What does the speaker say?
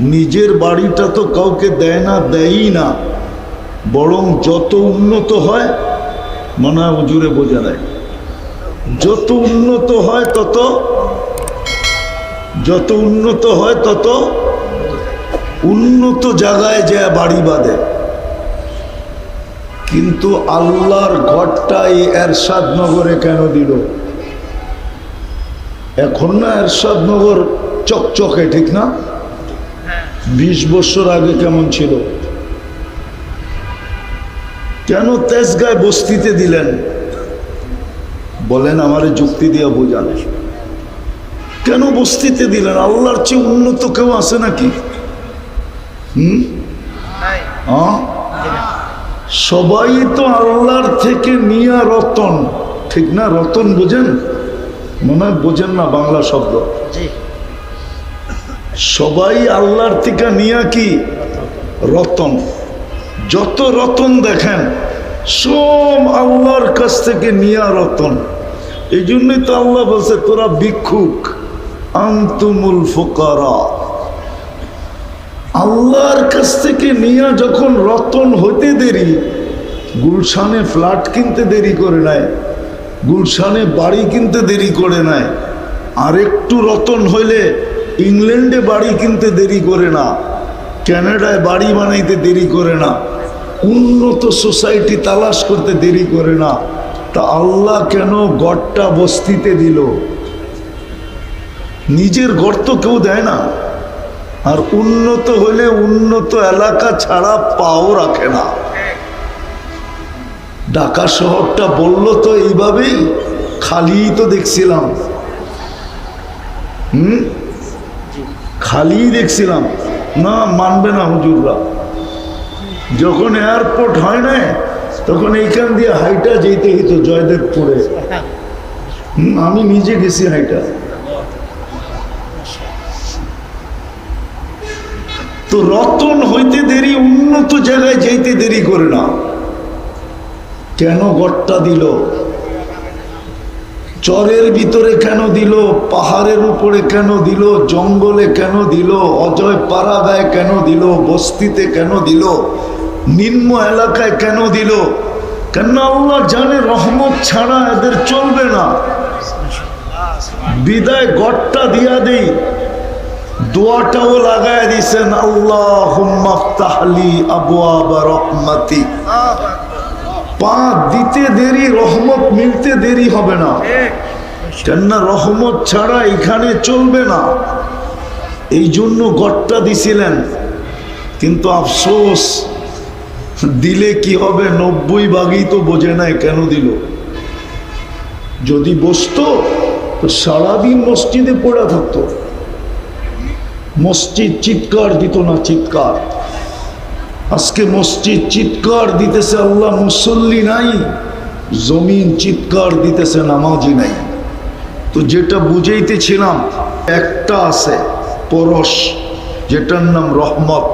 নিজের বাড়িটা তো কাউকে দেয় না, দেয়ই না। বরং যত উন্নত হয়, মনে হয় হুজুরে বোঝা দেয় যত উন্নত হয়, তত, যত উন্নত হয়, তত উন্নত জায়গায় যায় বাড়ি বাঁধে। কিন্তু আল্লাহর ঘরটা এই এরশাদনগরে কেন দিল? এখন না এরশাদনগর চকচকে, ঠিক না? বিশ বছর আগে কেমন ছিল? কেন তেজগায় বস্তিতে দিলেন? বলেন আমারে যুক্তি দিয়ে বোঝান। কেন বস্তিতে দিলেন? আল্লাহর চেয়ে উন্নত কেউ আছে নাকি? হুম? সবাই তো আল্লাহর থেকে নিয়া রতন। ঠিক না? রতন বোঝেন? মনে হয় বোঝেন না বাংলা শব্দ। সবাই আল্লাহর থেকে নিয়া কি? রতন। যত রতন দেখেন, সব আল্লাহর কাছ থেকে নিয়া রতন। এই জন্যই তো আল্লাহ বলছে, তোরা ভিক্ষুক, আন্তুমুল ফোকারা। আল্লাহর কাছ থেকে নিয়া যখন রতন হতে দেরি, গুলশানে ফ্ল্যাট কিনতে দেরি করে নেয় গুলশানে বাড়ি কিনতে দেরি করে নেয় আর একটু রতন হইলে ইংল্যান্ডে বাড়ি কিনতে দেরি করে না। ক্যানাডায় বাড়ি বানাইতে দেরি করে না। উন্নত সোসাইটি তালাশ করতে দেরি করে না। তা আল্লাহ কেন গড়টা বস্তিতে দিল? নিজের গড় তো কেউ দেয় না। আর উন্নত হলে উন্নত এলাকা ছাড়া পাও রাখে না। ঢাকা শহরটা বলল তো এইভাবেই, খালি তো দেখছিলাম। হুম? খালি দেখছিলাম, না মানবে না হুজুররা। যখন এয়ারপোর্ট হয় না, তখন এইখান দিয়ে হাইটা যেতে হইতো জয়দেবপুরে। আমি নিজে গেছি হাইটা। তো রতন হইতে দেরি, উন্নত জায়গায় যেতে দেরি করে না। কেন গড়টা দিল? চরের ভিতরে কেন পাহাড়ের উপরে কেন দিল, জঙ্গলে কেন দিল, অজয় পাড়াগায় কেন দিল, বস্তিতে কেন দিল, নিম্ন এলাকায় কেন দিল? কেন আল্লাহ জানে রহমত ছাড়া এদের চলবে না? বিদায় গড়টা দিয়া দেই, দোয়াটাও লাগায় দিছেন আল্লাহ তাহলি আবু আবা রহমাতি। পা দিতে দেরি, রহমত মিলতে দেরি হবে না। কেননা রহমত ছাড়া এখানে চলবে না। এই জন্য গড়টা দিছিলেন। কিন্তু আফসোস, দিলে কি হবে? নব্বই ভাগই তো বোঝে নাই কেন দিল। যদি বসতো সারাদিন মসজিদে পড়া থাকতো। মসজিদ চিৎকার দিত না চিৎকার। আজকে মসজিদ চিৎকার দিতেছে আল্লাহ, মুসল্লি নাই, জমিন চিৎকার দিতেছে, নামাজি নাই। তো যেটা বুঝাইতেছিলাম একটা আছে পরশ যেটার নাম রহমত।